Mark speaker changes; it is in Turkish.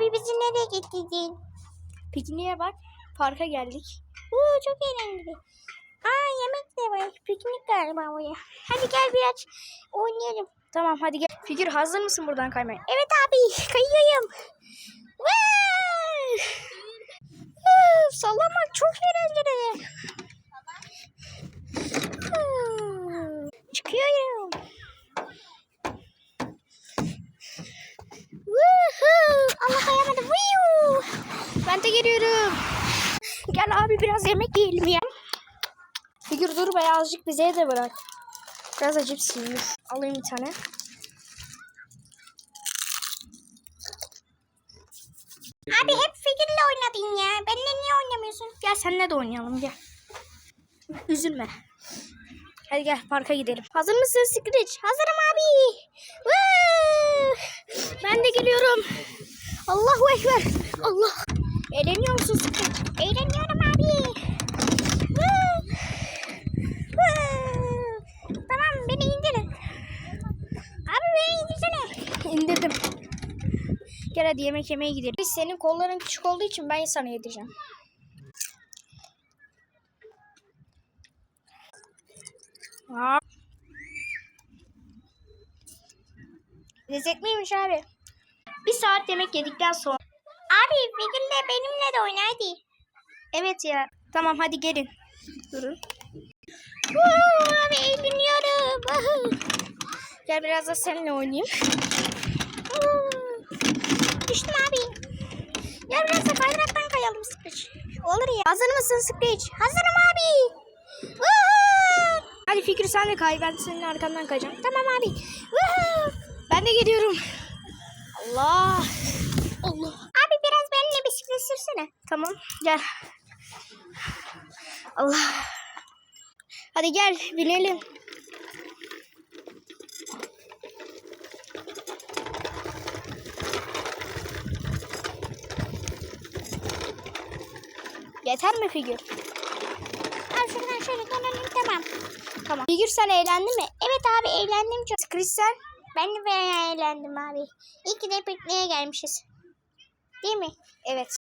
Speaker 1: Abi bizi nereye getirdin?
Speaker 2: Pikniğe bak. Parka geldik.
Speaker 1: Oo çok eğlenceli. Aa yemek de var. Piknik galiba buraya. Hadi gel biraz oynayalım.
Speaker 2: Tamam hadi gel. Figür hazır mısın buradan kaymaya?
Speaker 1: Evet abi kayıyorum. Sallamak çok eğlenceli. Hmm,
Speaker 2: Ben de geliyorum. Gel abi biraz yemek yiyelim ya. Figür dur be azıcık bize de bırak. Biraz da cips yiyeyim. Alayım bir tane.
Speaker 1: Abi hep figürle oynadın ya. Benimle niye oynamıyorsun?
Speaker 2: Gel seninle de oynayalım gel. Üzülme. Hadi gel parka gidelim. Hazır mısın Screech?
Speaker 1: Hazırım abi. Woo!
Speaker 2: Ben de geliyorum. Allahu Ekber. Allah. Eğleniyor musun?
Speaker 1: Eğleniyorum abi. Tamam beni indirin. Abi beni indirsene.
Speaker 2: İndirdim. Gel hadi yemek yemeye gidelim. Biz senin kolların küçük olduğu için ben sana yedireceğim. Aa. Lezzetliymiş abi. Bir saat yemek yedikten sonra.
Speaker 1: Abi figürle benimle de oyna hadi.
Speaker 2: Evet ya. Tamam hadi gelin. Durun.
Speaker 1: Woo! Abi eğleniyorum.
Speaker 2: Gel biraz da seninle oynayayım.
Speaker 1: Woo! Düştüm abi. Ya biraz da kaydıraktan kayalım Screech. Olur ya.
Speaker 2: Hazır mısın Screech?
Speaker 1: Hazırım abi. Woohoo!
Speaker 2: Hadi Fikri sen de kay. Ben senin arkandan kayacağım.
Speaker 1: Tamam abi. Woohoo!
Speaker 2: Ben de geliyorum. Allah. Allah.
Speaker 1: Abi biraz benimle bisiklet sürsene.
Speaker 2: Tamam gel. Allah. Hadi gel binelim. Yeter mi figür?
Speaker 1: Abi şuradan şöyle dönelim tamam.
Speaker 2: Tamam. Figür sen eğlendin mi?
Speaker 1: Evet abi eğlendim çok.
Speaker 2: Chris sen?
Speaker 1: Ben de bayağı eğlendim abi. İyi ki de pikniğe gelmişiz. Değil mi?
Speaker 2: Evet.